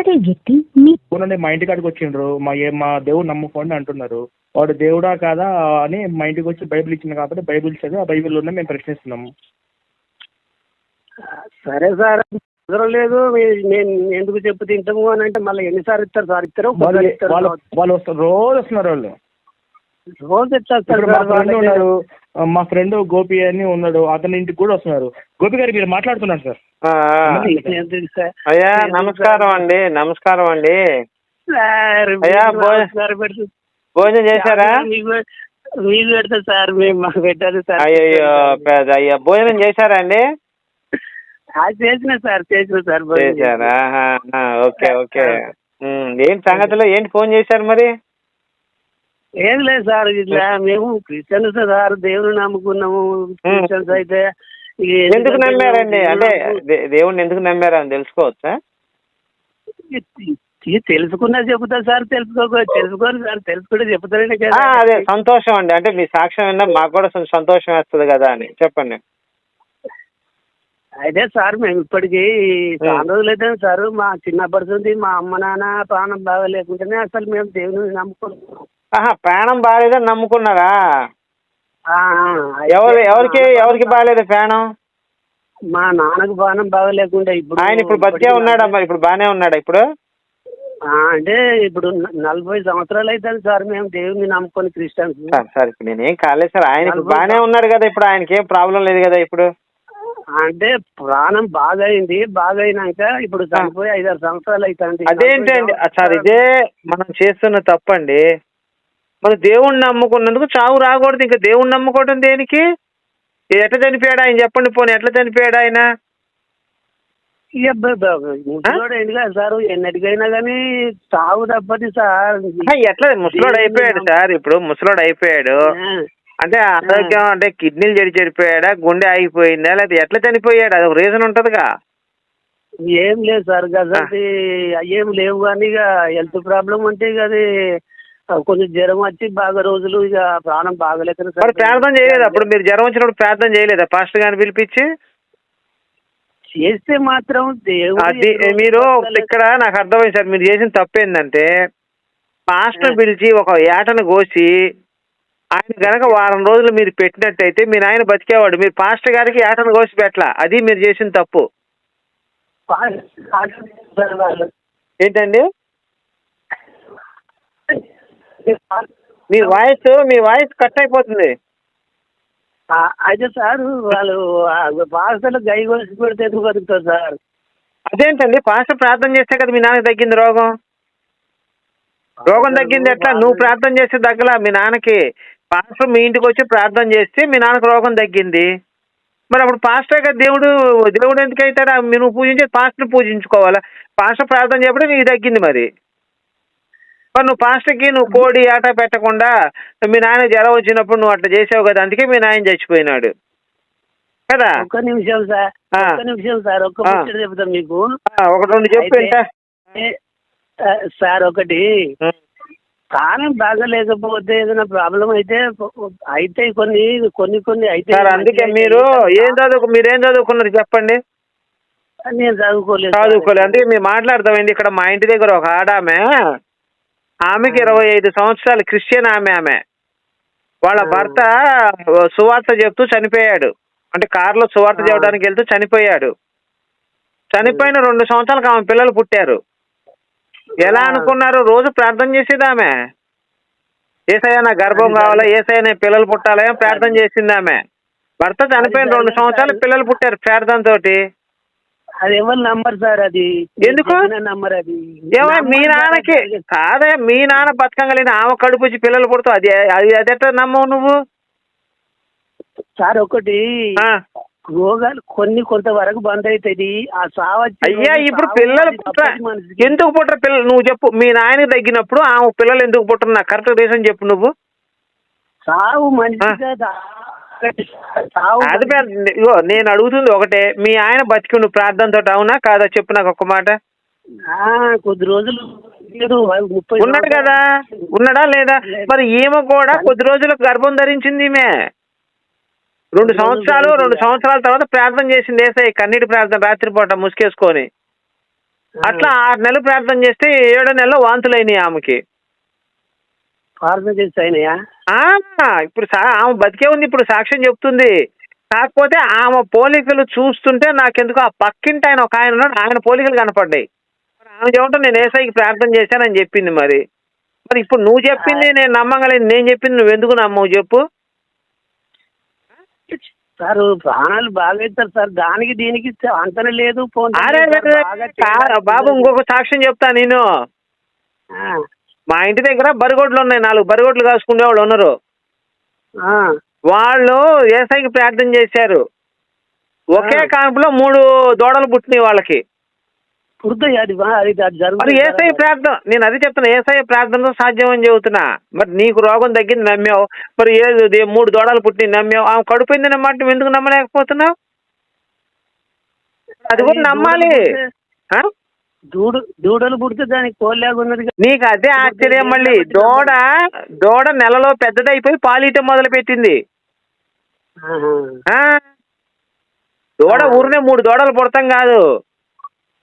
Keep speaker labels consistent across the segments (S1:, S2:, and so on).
S1: మాట్లాడే వ్యక్తి మీ
S2: మా ఇంటి కాడికి వచ్చిండ్రు. మా ఏ మా దేవుడు నమ్ముకోండి అంటున్నారు. వాడు దేవుడా కాదా అని మా ఇంటికి వచ్చి బైబిల్ ఇచ్చింది కాబట్టి బైబిల్ చదివి ఆ బైబిల్ ఉన్న మేము ప్రశ్నిస్తున్నాము.
S3: సరే సార్ లేదు మీ- నేను ఎందుకు చెప్పు తింటాము అని అంటే మళ్ళీ ఎన్నిసార్లు ఇస్తారు సార్? ఇస్తారు
S2: వాళ్ళు
S3: ఇస్తారు
S2: వాళ్ళు వాళ్ళు వస్తారు రోజు వస్తున్నారు వాళ్ళు.
S3: రోజు ఇస్తారు
S2: ఇప్పుడు
S3: సార్
S2: ఫ్రెండ్
S3: వాళ్ళకి.
S2: ఆ, మా ఫ్రెండ్ గోపి అని ఉన్నాడు అతని ఇంటికి కూడా వస్తున్నారు. గోపి గారు మీరు మాట్లాడుతున్నారు సార్?
S4: అయ్యా నమస్కారం అండి నమస్కారం అండి.
S3: సార్
S4: అయ్యా, భోజనం- చేశారా?
S3: మీకు మీకు పెడతా సార్ మేము మాకు పెట్టదు సార్.
S4: అయ్యో పెద్ద అయ్యా భోజనం చేశారా అండి?
S3: చేసిన సార్ చేసిన సార్
S4: చేశారా? Okay okay. ఏంటి సంగతిలో? ఏంటి ఫోన్ చేశారు మరి?
S3: ఏం లేదు సార్ ఇట్లా మేము క్రిస్టియన్స్ సార్ దేవుని నమ్ముకున్నాము క్రిస్టియన్స్ అయితే
S4: ఎందుకు నమ్మారండి?
S3: మేము
S4: అంటే దేవుణ్ణి ఎందుకు నమ్మారు అని తెలుసుకోవచ్చా
S3: తెలుసుకున్నా చెబుతా సార్ తెలుసుకోక తెలుసుకోని సార్ తెలుసుకుంటే చెప్తానే
S4: ఆ,
S3: కదా
S4: అదే సంతోషం అండి. అంటే మీ సాక్ష్యం విన్నా మాకు కూడా సంతోషం వేస్తుంది కదా అని. చెప్పండి.
S3: అయితే సార్ మేము ఇప్పటికి చాలా రోజులు అయితే సార్ మా చిన్నప్పటి నుంచి మా అమ్మ నాన్న ప్రాణం బాగా లేకుంటేనే అసలు మేము దేవుని నమ్ముకున్నాం
S4: ఆహా ప్రాణం బాగాలేదని నమ్ముకున్నారా? ఎవరు ఎవరికి ఎవరికి బాగాలేదు ప్రాణం?
S3: మా నాన్నకు ప్రాణం బాగా లేకుండా ఇప్పుడు
S4: ఆయన ఇప్పుడు బతికే
S3: ఇప్పటికి
S4: ఉన్నాడా మరి? ఇప్పుడు బాగానే ఉన్నాడా ఇప్పుడు?
S3: అంటే ఇప్పుడు నలభై సంవత్సరాలు అవుతుంది సార్ మేము దేవుని నమ్ముకొని క్రిస్టియన్స్.
S4: సార్ సార్ ఇప్పుడు నేనేం కాలేదు సార్. ఆయన ఇప్పుడు బాగానే ఉన్నాడు కదా ఇప్పుడు ఆయనకి ఏం ప్రాబ్లం లేదు కదా ఇప్పుడు?
S3: అంటే ప్రాణం బాగా అయింది బాగా అయినాక ఇప్పుడు చనిపోయి ఐదారు సంవత్సరాలు అవుతుంది
S4: అదేంటండి? సార్ ఇదే మనం చేస్తున్న తప్పండి. మన దేవుణ్ణి నమ్ముకున్నందుకు చావు రాకూడదు. ఇంకా దేవుణ్ణి నమ్ముకోవడం దేనికి? ఎట్లా చనిపోయాడు ఆయన? చెప్పండి పోనీ ఎట్లా చనిపోయాడు ఆయన?
S3: సార్. ఎన్నటికైనా కానీ చావు తప్పది సార్.
S4: ఎట్లా? ముసలోడు అయిపోయాడు సార్. ఇప్పుడు ముసలోడు అయిపోయాడు. అంటే ఆరోగ్యం అంటే కిడ్నీలు చెడి చెడిపోయాడా? గుండె ఆగిపోయిందా? లేదా ఎట్లా చనిపోయాడు? అది ఒక రీజన్ ఉంటుందిగా.
S3: ఏం లేదు సార్. గజంతి ఏం లేవు కానీ ఇక హెల్త్ ప్రాబ్లం అంటే ఇక అది కొంచెం జ్వరం వచ్చి బాగా రోజులు ఇక ప్రాణం బాగలేక
S4: మరి ప్రార్థన చేయలేదు అప్పుడు మీరు జ్వరం వచ్చినప్పుడు ప్రార్థన చేయలేదా? పాస్టర్ గారిని పిలిపించి?
S3: చేస్తే మాత్రం
S4: అది మీరు. ఇక్కడ నాకు అర్థమైంది సార్ మీరు చేసిన తప్పు ఏంటంటే పాస్టర్ పిలిచి ఒక ఏటను కోసి ఆయన గనక వారం రోజులు మీరు పెట్టినట్టయితే మీరు ఆయన బతికేవాడు. మీరు పాస్టర్ గారికి ఏటను కోసి పెట్టలా? అది మీరు చేసిన తప్పు. ఏంటండి? మీ వాయిస్ మీ వాయిస్ కట్ అయిపోతుంది.
S3: అయితే సార్ వాళ్ళు పాస్టర్లు గై కోసి పెడితే ఎందుకు బతుకుతారు సార్?
S4: అదేంటండి పాస్టర్ ప్రార్థన చేస్తే కదా మీ నాన్నకి తగ్గింది రోగం? రోగం తగ్గింది ఎట్లా? నువ్వు ప్రార్థన చేస్తే తగ్గలా? మీ నాన్నకి పాస్టర్ మీ ఇంటికి వచ్చి ప్రార్థన చేస్తే మీ నాన్నకి రోగం తగ్గింది. మరి అప్పుడు పాస్టర్ గారు దేవుడు దేవుడు ఎందుకు అవుతాడు? నువ్వు పూజించే పాస్టర్ పూజించుకోవాలా? పాస్టర్ ప్రార్థన చేయబడి నీకు తగ్గింది మరి. మరి నువ్వు పాస్టర్కి నువ్వు కోడి ఆట పెట్టకుండా మీ నాన్న జ్వరం వచ్చినప్పుడు నువ్వు అట్లా చేసావు కదా అందుకే మీ నాయన చచ్చిపోయినాడు. కదా?
S3: ఒక్క నిమిషం సార్. ఒక్క నిమిషం సార్ ఒక్క. ముచ్చట చెప్తాం మీకు.
S4: ఒక రెండు చెప్పు
S3: అయితే-
S4: ఏంటా
S3: ఏ, సార్ ఒకటి ప్రాణం బాగా లేకపోతే ఏదైనా ప్రాబ్లం అయితే అయితే కొన్ని కొన్ని కొన్ని అయితే
S4: అందుకే మీరు ఏం చదువుకు మీరు ఏం చదువుకున్నారు చెప్పండి.
S3: నేను చదువుకోలేదు.
S4: చదువుకోలేదు అందుకే మీరు మాట్లాడతామండి. ఇక్కడ మా ఇంటి దగ్గర ఒక ఆడామె. ఆమెకి ఇరవై ఐదు సంవత్సరాలు క్రిస్టియన్ ఆమె ఆమె. వాళ్ళ భర్త సువార్త చెప్తూ చనిపోయాడు. అంటే కారులో సువార్త. చెప్పడానికి వెళ్తూ చనిపోయాడు. చనిపోయిన రెండు సంవత్సరాలకు ఆమె పిల్లలు పుట్టారు. ఎలా. అనుకున్నారు రోజు ప్రార్థన చేసేది ఆమె. ఏసయ్య నా గర్భం కావాలా? ఏసయ్య నా పిల్లలు పుట్టాలా? ప్రార్థన చేసింది ఆమె? భర్త చనిపోయిన రెండు సంవత్సరాలు పిల్లలు పుట్టారు ప్రార్థన తోటి.
S3: అది ఎవరు నంబర్ సార్ అది?
S4: ఎందుకు?
S3: నంబర్ అది?
S4: ఏమో మీ నాన్నకి. కాదే మీ నాన్న బతకంగలిగిన ఆమె కడుపు వచ్చి పిల్లలు పుడతావు అది అది అదెట్లా నమ్మవు నువ్వు?
S3: సార్ ఒకటి రోగాలు కొన్ని కొంతవరకు బంద్ అవుతుంది ఆ సావచ్చి
S4: అయ్యా ఇప్పుడు పిల్లలు పుట్ట ఎందుకు పుట్టరు పిల్లలు? నువ్వు చెప్పు మీ నాయనకి తగ్గినప్పుడు ఆమె పిల్లలు ఎందుకు పుట్టరు? నాకు కరెక్ట్ రీజన్ చెప్పు నువ్వు.
S3: సావు మనిషి కదా? సావు
S4: అది ఇగో నేను అడుగుతుంది ఒకటే. మీ ఆయన బతికి నువ్వు ప్రార్థనతో అవునా కాదా? చెప్పు నాకు ఒక్క మాట
S3: కొద్ది రోజులు
S4: ఉన్నాడు కదా? ఉన్నాడా లేదా? మరి ఈమె కూడా కొద్ది రోజులకు గర్భం ధరించింది ఈమె. రెండు సంవత్సరాలు రెండు సంవత్సరాల తర్వాత ప్రార్థన చేసింది ఏసై. కన్నీటి ప్రార్థన రాత్రిపూట ముసుకేసుకొని అట్లా ఆరు నెలలు ప్రార్థన చేస్తే ఏడో నెలలో వాంతులైనాయి ఆమెకి.
S3: చేసి అయినాయా?
S4: ఇప్పుడు ఆమె బతికే ఉంది ఇప్పుడు సాక్ష్యం చెప్తుంది. కాకపోతే ఆమె పోలికలు చూస్తుంటే నాకెందుకు ఆ పక్కింటి ఆయన ఒక ఆయన ఉన్నాడు ఆయన పోలికలు కనపడ్డాయి. ఆమె చెప్పడం నేను ఏసైకి ప్రార్థన చేశానని చెప్పింది మరి. మరి ఇప్పుడు నువ్వు చెప్పింది నేను నమ్మగలేదు నేను చెప్పింది నువ్వు ఎందుకు నమ్మవు చెప్పు.
S3: సార్ ప్రాణాలు బాగా ఇస్తారు సార్ దానికి దీనికి అంతనే లేదు
S4: బాబు ఇంకొక సాక్ష్యం చెప్తా నేను. మా ఇంటి దగ్గర బరిగొడ్లు ఉన్నాయి నాలుగు బరిగొడ్లు కాసుకునే వాళ్ళు ఉన్నారు. వాళ్ళు ఏసైకి ప్రార్థన చేశారు. ఒకే కాన్పులో మూడు దూడలు పుట్టినాయి వాళ్ళకి. మరి ఏసఐ. ప్రార్థన నేను అది చెప్తున్నా ఏసఐ ప్రార్థనతో సాధ్యం అని చెబుతున్నా. మరి నీకు రోగం తగ్గింది నమ్మావు. మరి ఏది మూడు దూడలు పుట్టి నమ్మావు. ఆమె కడుపుంది మాట నువ్వు ఎందుకు నమ్మలేకపోతున్నావు? అది కూడా నమ్మాలి?
S3: దూడ దూడలు పుడితే దానికి కోల్లాగా ఉన్నది.
S4: నీకు అదే ఆశ్చర్యం మళ్ళీ. దూడ దూడ నెలలో పెద్దదైపోయి పాలీయటం మొదలు పెట్టింది? దూడ ఊరినే మూడు దూడలు పుడతాం కాదు.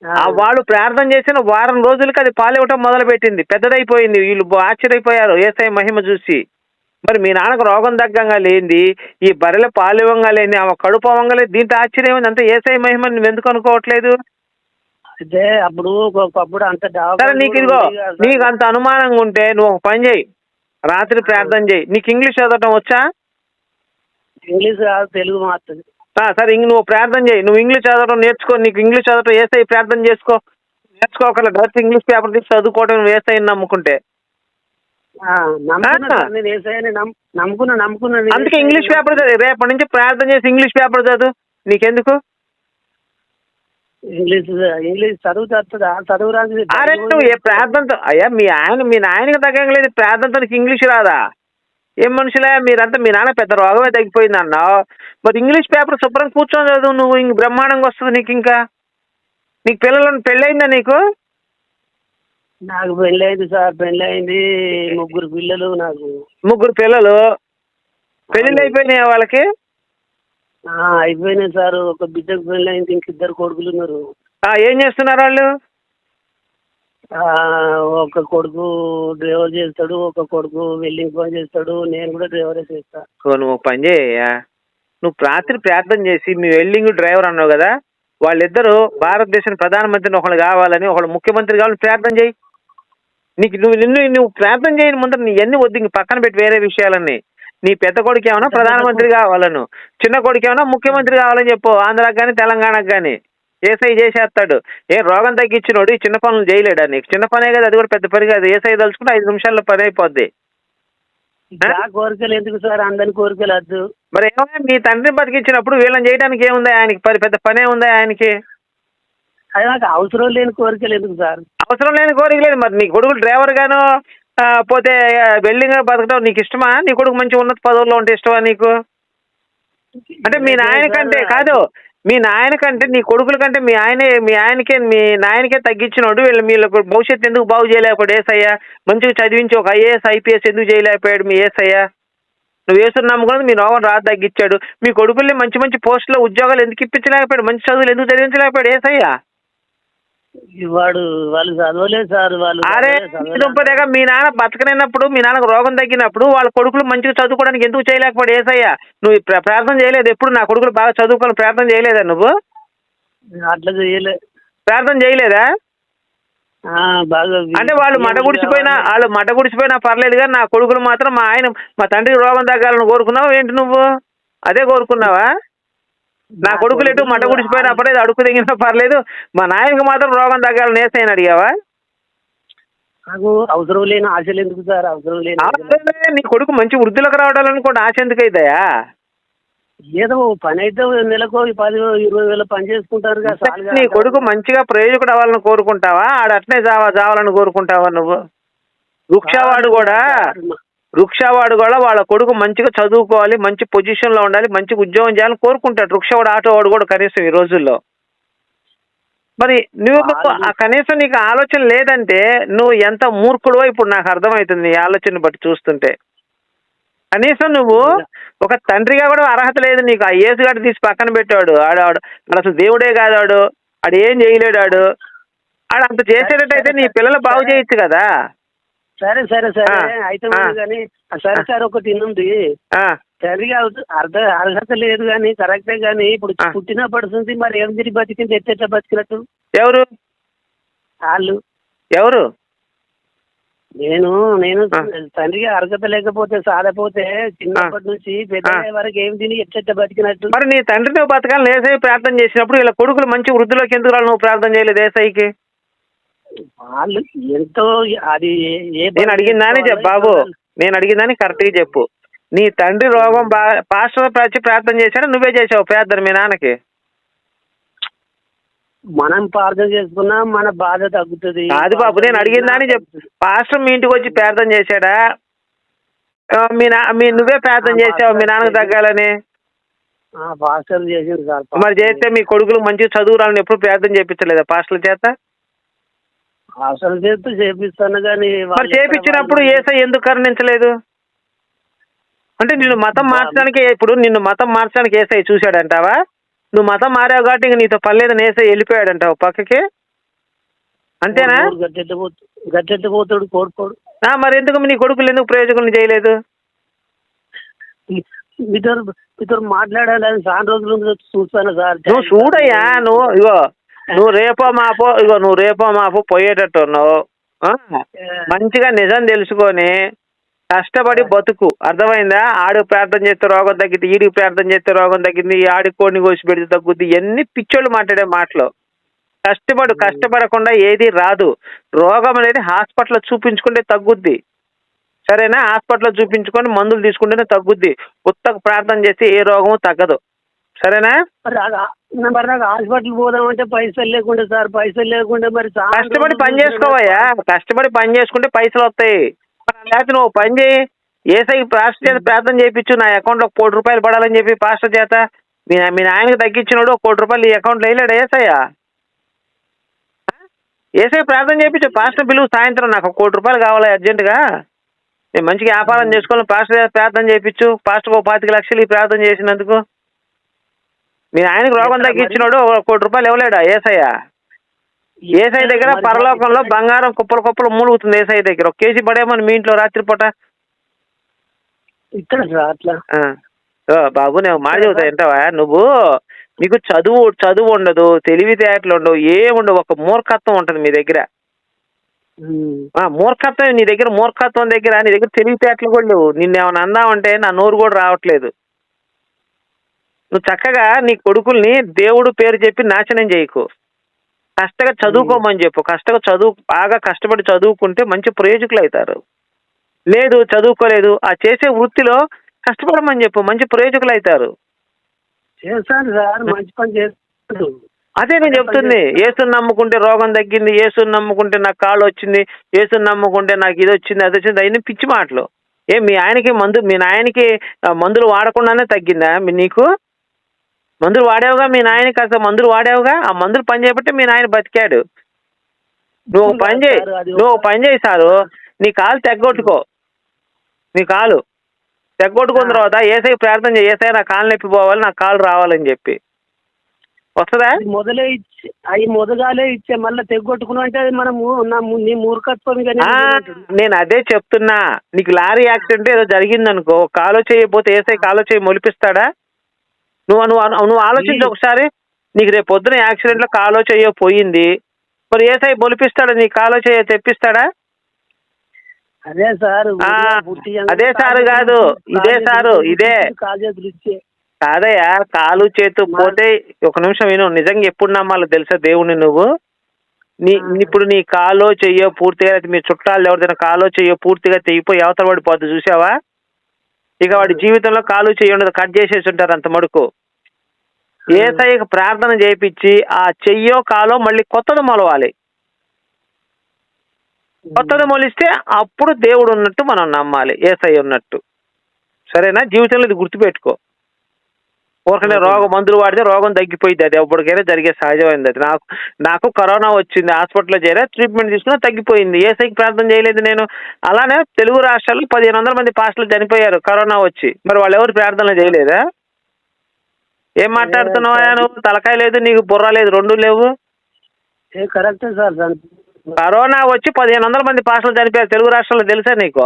S4: ఆ. వాళ్ళు ప్రార్థన చేసిన వారం రోజులకి అది పాలివ్వటం మొదలు పెట్టింది పెద్దదైపోయింది. వీళ్ళు ఆశ్చర్యపోయారు. ఏసఐ మహిమ చూసి. మరి మీ నాన్నకు రోగం తగ్గంగా లేనిది ఈ బర్రెల పాలివ్వంగా లేని ఆమె కడుపు అవ్వంగా లేదు. దీంట్లో ఆశ్చర్యం ఉంది అంతే ఏసఐ మహిమ నువ్వు ఎందుకు అనుకోవట్లేదు?
S3: అయితే అప్పుడు ఒకప్పుడు అంత
S4: సరే నీకు ఇదిగో. నీకు అంత అనుమానంగా ఉంటే నువ్వు ఒక పని చేయి. రాత్రి ప్రార్థన చేయి. నీకు ఇంగ్లీష్ చదవటం వచ్చా?
S3: ఇంగ్లీష్ కాదు తెలుగు మాత్రం
S4: ఆ, సరే ఇంక నువ్వు ప్రార్థన చేయి. నువ్వు ఇంగ్లీష్ చదవడం నేర్చుకో. నీకు ఇంగ్లీష్ చదవటం ఏసై ప్రార్థన చేసుకో. నేర్చుకోకర్లేదు డైరెక్ట్ ఇంగ్లీష్ పేపర్ తీసి చదువుకోవడం నువ్వు ఏసై నమ్ముకుంటే. అందుకే ఇంగ్లీష్ పేపర్ చదివి. రేపటి నుంచి ప్రార్థన చేసి ఇంగ్లీష్ పేపర్ చదువు. నీకెందుకు?
S3: ఇంగ్లీష్ ఇంగ్లీష్ చదువు చదువుతుందా చదువు రాదు
S4: అరే నువ్వు ఏ ప్రార్థనతో అయ్యా మీ ఆయన మీ నాయనకి తగ్గలేదు ప్రార్థనతో ఇంగ్లీష్ రాదా? ఏం మనుషులే మీరంతా మీ నాన్న పెద్ద రోగమే తగ్గిపోయింది అన్నావు. మరి ఇంగ్లీష్ పేపర్ శుభ్రం కూర్చొని చదువు నువ్వు ఇంక బ్రహ్మాండంగా వస్తుంది నీకు ఇంకా. నీకు పిల్లలు పెళ్ళయిందా నీకు?
S3: నాకు పెళ్ళైంది సార్ పెళ్ళైంది ముగ్గురు పిల్లలు నాకు.
S4: ముగ్గురు పిల్లలు. పెళ్ళిళ్ళు అయిపోయినాయా వాళ్ళకి?
S3: అయిపోయినాయి సార్ ఒక బిడ్డకు పెళ్ళైంది ఇంక ఇద్దరు కొడుకులు ఉన్నారు.
S4: ఏం చేస్తున్నారు వాళ్ళు?
S3: ఆ, ఒక కొడుకు డ్రైవర్ చేస్తాడు ఒక కొడుకు వెల్డింగ్ పని చేస్తాడు నేను కూడా డ్రైవరే చేస్తా.
S4: ఓ, నువ్వు పని చేయయ్యా. నువ్వు రాత్రి ప్రార్థన చేసి మీ వెల్డింగ్ డ్రైవర్ అన్నావు కదా వాళ్ళిద్దరూ భారతదేశం ప్రధానమంత్రిని ఒకళ్ళు కావాలని ఒకళ్ళు ముఖ్యమంత్రి కావాలని ప్రార్థన చేయి. నీకు నువ్వు నిన్ను నువ్వు ప్రార్థన చేయని ముందర నీ అన్ని వద్దు ఇంక పక్కన పెట్టి వేరే విషయాలన్నీ. నీ పెద్ద కొడుకు. ఏమైనా ప్రధానమంత్రి కావాలను. చిన్న కొడుకు ఏమైనా ముఖ్యమంత్రి కావాలని చెప్పు. ఆంధ్రాకి కానీ తెలంగాణకు కానీ ఏసఐ చేసేస్తాడు. ఏ రోగం తగ్గించినోడు ఈ చిన్న పనులు చేయలేడా నీకు? చిన్న పనే కదా అది కూడా పెద్ద పని కాదు. ఏసఐ తలుచుకుంటే ఐదు నిమిషాల్లో పని అయిపోద్ది.
S3: కోరికలు ఎందుకు సార్? అందరి కోరికలు వద్దు.
S4: మరి ఏమైనా మీ తండ్రిని బతికించినప్పుడు వీళ్ళని చేయడానికి ఏముంది ఆయనకి? పది పెద్ద పనే ఉంది ఆయనకి?
S3: అది నాకు అవసరం లేని కోరికలు ఎందుకు సార్?
S4: అవసరం లేని కోరిక లేదు మరి నీ కొడుకు డ్రైవర్ గాను పోతే వెల్డింగ్ బతకడం నీకు ఇష్టమా? నీ కొడుకు మంచి ఉన్నత పదవుల్లో ఉంటే ఇష్టమా నీకు? అంటే మీ నాయన కంటే కాదు మీ నాయన కంటే నీ కొడుకుల కంటే మీ ఆయనే మీ ఆయనకే మీ నాయనకే తగ్గించినోడు వీళ్ళు వీళ్ళకు భవిష్యత్తు ఎందుకు బాగు చేయలేకపోయాడు ఏసయ్యా? మంచిగా చదివించి ఒక ఐఏఎస్ ఐపీఎస్ ఎందుకు చేయలేకపోయాడు మీ ఏసయ్యా? నువ్వు వేసుకుని నమ్ముకున్నది మీ నోవన్ రాదు తగ్గించాడు. మీ కొడుకుల్ని మంచి మంచి పోస్టులో ఉద్యోగాలు ఎందుకు ఇప్పించలేకపోయాడు? మంచి చదువులు ఎందుకు చదివించలేకపోయాడు ఏసయ్యా?
S3: వాడు వాళ్ళు చదవలేదు సార్ వాళ్ళు
S4: అరే
S3: చదవలేదు.
S4: దుంపదేగా మీ నాన్న బతకనప్పుడు మీ నాన్నకు రోగం తగ్గినప్పుడు వాళ్ళ కొడుకులు మంచిగా చదువుకోవడానికి ఎందుకు చేయలేకపోయాడు ఏసయ్యా? నువ్వు ప్ర- ప్రార్థన చేయలేదు ఎప్పుడు? నా కొడుకులు బాగా చదువుకొని ప్రార్థన చేయలేదా నువ్వు?
S3: అట్లా చేయలే.
S4: ప్రార్థన చేయలేదా?
S3: ఆ, బాగా
S4: అంటే వాళ్ళు మట గుడిచిపోయినా వాళ్ళు మట గుడిచిపోయినా పర్లేదు కానీ నా కొడుకులు మాత్రం మా ఆయన మా తండ్రికి రోగం తగ్గాలని కోరుకున్నావు ఏంటి నువ్వు? అదే కోరుకున్నావా? నా కొడుకులు ఎటు మట గుడిచిపోయినా పర్లేదు అడుగు తెగినా పర్లేదు. మా నాయనకి మాత్రం రోగం తగ్గాలని ఏసైనా అడిగావా?
S3: నాకు అవసరం లేని ఆశలు ఎందుకు సార్? అవసరం లేని.
S4: అరే, నీ కొడుకు మంచి వృద్ధిలోకి రావడాలని కూడా ఆశ ఎందుకు అవుతాయా
S3: ఏదో పని అయితే నెలకు పది ఇరవై వేల పని చేసుకుంటారు కదా.
S4: నీ కొడుకు మంచిగా ప్రయోజకుడు అవ్వాలని కోరుకుంటావా? ఆడ అట్నే జావా జావాలని కోరుకుంటావా నువ్వు? వృక్షవాడు కూడా. వృక్షవాడు కూడా వాళ్ళ కొడుకు మంచిగా చదువుకోవాలి మంచి పొజిషన్లో ఉండాలి మంచి ఉద్యోగం చేయాలని కోరుకుంటాడు. వృక్షవాడు ఆటో వాడు కూడా కనీసం ఈ రోజుల్లో. మరి నువ్వు కనీసం నీకు ఆలోచన లేదంటే నువ్వు ఎంత మూర్ఖుడో ఇప్పుడు నాకు అర్థమవుతుంది నీ ఆలోచన బట్టి చూస్తుంటే. కనీసం నువ్వు ఒక తండ్రిగా కూడా అర్హత లేదు నీకు. ఆ ఏసుగాడు తీసి పక్కన పెట్టాడు. ఆడు ఆడు ఆడు అసలు దేవుడే కాదు ఆడు ఏం చేయలేడు ఆడు. ఆడ అంత చేసేటట్టయితే నీ పిల్లలు బాగు చేయొచ్చు కదా.
S3: సరే సరే సరే. అయితే. కానీ సరే సరే ఒకటి ఉంది సరిగా అర్ధ అర్హత లేదు కానీ కరెక్టే కానీ ఇప్పుడు. పుట్టిన పడుతుంది మరి ఏం తిరిగి బతికింది ఎట్ట బతికినట్టు?
S4: ఎవరు?
S3: వాళ్ళు
S4: ఎవరు?
S3: నేను నేను. తండ్రిగా అర్హత లేకపోతే సాధపోతే చిన్నప్పటి నుంచి పెద్ద. వరకు ఏం తిని ఎట్ట బతికినట్టు?
S4: మరి నీ తండ్రి నువ్వు బతకాలని ఏసై ప్రార్థన చేసినప్పుడు ఇలా కొడుకులు మంచి వృద్ధిలోకి ఎందుకు నువ్వు ప్రార్థన చేయలేదు ఏసైకి?
S3: వాళ్ళు ఎంతో అది
S4: నేను అడిగిందని చెప్పు బాబు. నేను అడిగిందని కరెక్ట్గా చెప్పు. నీ తండ్రి రోగం బా పాస్టర్ వచ్చి ప్రార్థన చేశాడు నువ్వే చేసావు ప్రార్థన మీ నాన్నకి.
S3: మనం ప్రార్థన చేసుకున్నా మన బాధ తగ్గుతుంది.
S4: కాదు బాబు నేను అడిగిందని చెప్పు. పాస్టర్ మీ ఇంటికి వచ్చి ప్రార్థన చేశాడా? మీ నా మీ నువ్వే ప్రార్థన చేసావు మీ నాన్నకు తగ్గాలని?
S3: ఆ, పాస్టర్ చేసింది సార్.
S4: మరి చేస్తే మీ కొడుకులు మంచి చదువు రాలని ఎప్పుడు ప్రార్థన చేయించలేదా పాస్టర్ల చేత?
S3: అసలు చేస్తూ చేపిస్తాను కానీ
S4: మరి చేపించినప్పుడు ఏసై ఎందుకు కరుణించలేదు? అంటే నిన్ను మతం మార్చడానికి ఇప్పుడు నిన్ను మతం మార్చడానికి ఏసై చూశాడంటావా? నువ్వు మతం మారావు కాబట్టి ఇంక నీతో పర్లేదని ఏసై వెళ్ళిపోయాడంటావు పక్కకి? అంతేనా?
S3: గట్టెట్ట పోతాడు కోడుకోడు
S4: ఆ, మరి ఎందుకు నీ కొడుకులు ఎందుకు ప్రయోజకులు చేయలేదు?
S3: మీతో మీతో మాట్లాడాలని చాలా రోజుల నుంచి చూస్తాను సార్.
S4: నువ్వు చూడయ్యా నువ్వు ఇగో నువ్వు రేపో మాపో ఇగో నువ్వు రేపో మాపో పోయేటట్టు ఉన్నావు? మంచిగా నిజం తెలుసుకొని కష్టపడి బతుకు. అర్థమైందా? ఆడు ప్రార్థన చేస్తే రోగం తగ్గింది ఈడికి ప్రార్థన చేస్తే రోగం తగ్గింది ఈ ఆడి కోడిని కోసి పెడితే తగ్గుద్ది ఎన్ని పిచ్చోళ్ళు మాట్లాడే మాటలు. కష్టపడు కష్టపడకుండా ఏది రాదు. రోగం అనేది హాస్పిటల్లో చూపించుకుంటే తగ్గుద్ది. సరేనా? హాస్పిటల్లో చూపించుకొని మందులు తీసుకుంటేనే తగ్గుద్ది. ఉత్తకు ప్రార్థన చేస్తే ఏ రోగము తగ్గదు. సరేనా?
S3: మరి నాకు హాస్పిటల్ పోదామంటే పైసలు లేకుండా సార్ పైసలు లేకుండా మరి
S4: కష్టపడి పని చేసుకోవయ్యా. కష్టపడి పని చేసుకుంటే పైసలు వస్తాయి. లేకపోతే నువ్వు పని చేయి. ఏసై పాస్టర్ చేత ప్రార్థన చేయించు నా అకౌంట్లో కోటి రూపాయలు పడాలని చెప్పి పాస్టర్ చేత మీ మీ నాయనకి తగ్గించినోడు ఒక కోటి రూపాయలు ఈ అకౌంట్లో వేయలేడు ఏసయ్యా? ఏసై ప్రార్థన చేయించు పాస్టర్ పిలువు సాయంత్రం నాకు ఒక కోటి రూపాయలు కావాలి అర్జెంటుగా. నేను మంచిగా వ్యాపారం చేసుకోవాలి పాస్టర్ చేత ప్రార్థన చేయించు పాస్టర్ ఒక పాతిక లక్షలు ఈ ప్రార్థన చేసినందుకు. మీ ఆయనకు రోగం తగ్గించినోడు ఒక కోటి రూపాయలు ఇవ్వలేడా ఏసయ్యా? ఏసఐ దగ్గర పరలోకంలో బంగారం కుప్పలు కుప్పలు మూలుగుతుంది ఏసఐ దగ్గర. ఒక కేజీ పడేమని మీ ఇంట్లో రాత్రిపూట
S3: ఇక్కడ అట్లా.
S4: బాబు నేను మాట చెబుతా వింటావా? నువ్వు నీకు చదువు చదువు ఉండదు తెలివితేటలు ఉండవు ఏముండవు ఒక మూర్ఖత్వం ఉంటుంది మీ దగ్గర. మూర్ఖత్వం నీ దగ్గర మూర్ఖత్వం దగ్గర నీ దగ్గర తెలివితేటలు కూడా లేవు. నిన్ను ఏమైనా అందామంటే నా నోరు కూడా రావట్లేదు. నువ్వు చక్కగా నీ కొడుకుల్ని దేవుడు పేరు చెప్పి నాశనం చేయకు. కష్టంగా చదువుకోమని చెప్పు. కష్టంగా చదువు బాగా కష్టపడి చదువుకుంటే మంచి ప్రయోజకులు అవుతారు. లేదు చదువుకోలేదు. ఆ చేసే వృత్తిలో కష్టపడమని చెప్పు. మంచి ప్రయోజకులు అవుతారు.
S3: చేస్తాను సార్ మంచి పని చేస్తాడు
S4: అదే నేను చెప్తుంది. ఏసుని నమ్ముకుంటే రోగం తగ్గింది. ఏసుని నమ్ముకుంటే నాకు కాళ్ళు వచ్చింది. ఏసుని నమ్ముకుంటే నాకు ఇది వచ్చింది అది వచ్చింది అవన్నీ పిచ్చి మాటలు. ఏ మీ ఆయనకి మందు మీ నాయనకి మందులు వాడకుండానే తగ్గిందా? మీ నీకు? మందులు వాడావుగా? మీ నాయనకి అసలు మందులు వాడావుగా? ఆ మందులు పని చేయబట్టే మీ నాయన బతికాడు. నువ్వు పని చేయి. నువ్వు పని చేయి సారు. నీ కాలు తెగ్గొట్టుకో. నీ కాలు. తెగ్గొట్టుకున్న తర్వాత ఏసై ప్రార్థన చేయి. ఏసై నా కాలు నొప్పి పోవాలి నా కాలు రావాలని చెప్పి. వస్తుందా?
S3: మొదలే ఇచ్చి అవి మొదగాలే ఇచ్చే మళ్ళీ తెగొట్టుకున్నా అంటే అది మనము నా మూర్ఖత్వం
S4: నేను అదే చెప్తున్నా. నీకు లారీ యాక్సిడెంట్ ఏదో జరిగిందనుకో కాలో చేయకపోతే ఏసై కాలో చేయి మొలిపిస్తాడా? నువ్వు నువ్వు నువ్వు ఆలోచించు ఒకసారి. నీకు రేపు పొద్దున యాక్సిడెంట్లో కాలో చెయ్యో పోయింది. మరి ఏసై మొలిపిస్తాడా నీ కాలో చేయ తెప్పిస్తాడా?
S3: అదే సార్
S4: అదే సారు కాదు, ఇదే సారు, ఇదే. కాదయ్యా కాలు చేతు పోతే ఒక నిమిషం విను. నిజంగా ఎప్పుడు నమ్మాలో తెలుసా దేవుని నువ్వు? నీ ఇప్పుడు నీ కాలో చెయ్యో పూర్తిగా మీ చుట్టాలు ఎవరిదైనా కాలో చెయ్యో పూర్తిగా తెగిపోయి అవతల పడిపోద్ది చూసావా? ఇక వాడి జీవితంలో కాలు చెయ్యి ఉండదు. కట్ చేసేసి ఉంటారు అంత మడుకు. ఏసఐకి ప్రార్థన చేయించి ఆ చెయ్యో కాలో మళ్ళీ కొత్తది మొలవాలి. కొత్తది మొలిస్తే అప్పుడు దేవుడు ఉన్నట్టు మనం నమ్మాలి ఏసఐ ఉన్నట్టు. సరేనా? జీవితంలో ఇది గుర్తుపెట్టుకో. ఊరికనే రోగం మందులు వాడితే రోగం తగ్గిపోయింది అది. ఎప్పటికైనా జరిగే సహజమైంది అది. నాకు నాకు కరోనా వచ్చింది హాస్పిటల్లో చేరా ట్రీట్మెంట్ తీసుకున్నా తగ్గిపోయింది. ఏసైకి ప్రార్థన చేయలేదు నేను. అలానే తెలుగు రాష్ట్రాల్లో పదిహేను వందల మంది పాస్టర్లు చనిపోయారు కరోనా వచ్చి. మరి వాళ్ళు ఎవరు ప్రార్థనలు చేయలేదా? ఏం మాట్లాడుతున్నావా నువ్వు? తలకాయ లేదు నీకు బుర్ర లేదు రెండు లేవు.
S3: ఏ కరెక్టే సార్ దాని
S4: కరోనా వచ్చి పదిహేను వందల మంది పాస్టర్లు చనిపోయారు తెలుగు రాష్ట్రాల్లో తెలుసా నీకు?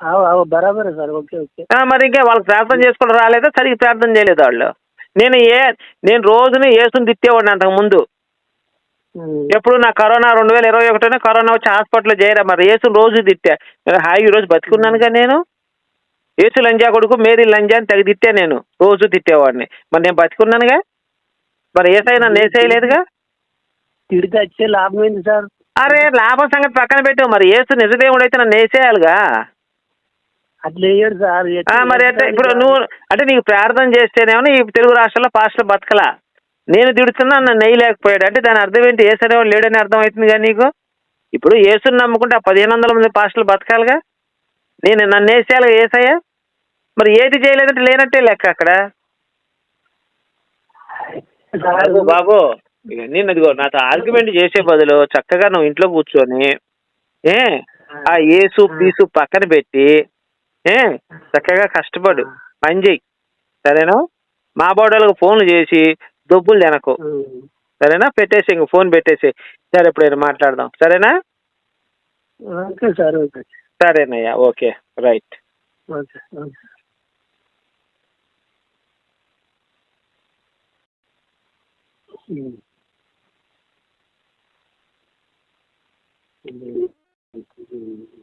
S3: అవు అవు బరాబరే సార్ ఓకే ఓకే.
S4: ఆ, మరి ఇంకా వాళ్ళకి ప్రార్థన చేసుకోవడం రాలేదా? సరిగ్గా ప్రార్థన చేయలేదు వాళ్ళు. నేను ఏ నేను రోజుని ఏసుని తిట్టేవాడిని అంతకు ముందు. ఎప్పుడు నా కరోనా రెండు వేల ఇరవై ఒకటినే కరోనా వచ్చి హాస్పిటల్లో చేరా మరి యేసు రోజు తిట్టా. హాయి ఈ రోజు బతికున్నానుగా నేను? యేసు లంజా కొడుకు మేరీ లంజా అని తెగ తిట్టా నేను. రోజు తిట్టేవాడిని. మరి నేను బతికున్నానుగా? మరి ఏసై నన్ను వేసేయలేదుగా
S3: తిడితే వచ్చే లాభం ఏంటి సార్?
S4: అరే లాభం సంగతి పక్కన పెట్టు. మరి యేసు నిజదేవుడు అయితే నన్ను వేసేయాలిగా
S3: అట్లా వేయడు సార్.
S4: ఆ, మరి అంటే ఇప్పుడు నువ్వు అంటే నీకు ప్రార్థన చేస్తేనేమో ఈ తెలుగు రాష్ట్రాల్లో పాస్టర్లు బతకలా. నేను తిడుతున్నా నన్ను నెయ్యలేకపోయాడు అంటే దాని అర్థం ఏంటి? ఏసనేవాడు లేడని అర్థం అవుతుంది కదా నీకు? ఇప్పుడు ఏసుని నమ్ముకుంటే ఆ పదిహేను వందల మంది పాస్టర్లు బతకాలిగా? నేను నన్ను వేసేయాలి ఏసయ్యా? మరి ఏది చేయలేదంటే లేనట్టే లెక్క అక్కడ? బాబు నేను అదిగో నాతో ఆర్గ్యుమెంట్ చేసే బదులు చక్కగా నువ్వు ఇంట్లో కూర్చొని ఏ ఆ ఏసు పీసు పక్కన పెట్టి ఏ చక్కగా కష్టపడు పని చెయ్యి సరేనా? మా బోడలకు ఫోన్లు చేసి దొబ్బులు తినకు. సరేనా? పెట్టేసి ఇంక ఫోన్ పెట్టేసి సరే ఎప్పుడైనా మాట్లాడదాం. సరేనా?
S3: Okay sir okay.
S4: సరేనయ్యా ఓకే. రైట్.
S3: Okay okay. うん。うん